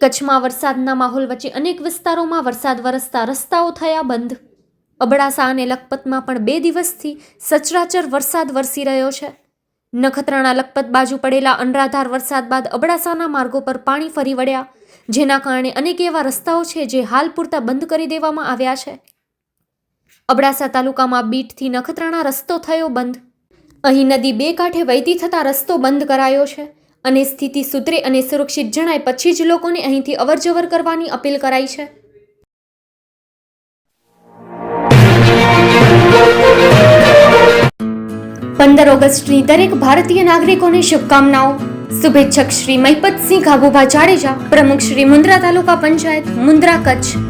કચ્છમાં વરસાદના માહોલ વચ્ચે અનેક વિસ્તારોમાં વરસાદ વરસતા રસ્તાઓ થયા બંધ. અબડાસા અને લખપતમાં પણ બે દિવસથી સચરાચર વરસાદ વરસી રહ્યો છે. નખત્રાણા લખપત બાજુ પડેલા અનરાધાર વરસાદ બાદ અબડાસાના માર્ગો પર પાણી ફરી વળ્યા, જેના કારણે અનેક એવા રસ્તાઓ છે જે હાલ પૂરતા બંધ કરી દેવામાં આવ્યા છે. અબડાસા તાલુકામાં બીટથી નખત્રાણા રસ્તો થયો બંધ. અહીં નદી બે કાંઠે વહેતી થતા રસ્તો બંધ કરાયો છે. અને સ્થિતિ સુધરે અને સુરક્ષિત જણાય પછી જ લોકોને અહીંથી અવરજવર કરવાની અપીલ કરાઈ છે. પંદર ઓગસ્ટની દરેક ભારતીય નાગરિકોને શુભકામનાઓ. શુભેચ્છક શ્રી મહિપતસિંહ ગાભુભા જાડેજા, પ્રમુખ શ્રી મુન્દ્રા તાલુકા પંચાયત, મુન્દ્રા કચ્છ.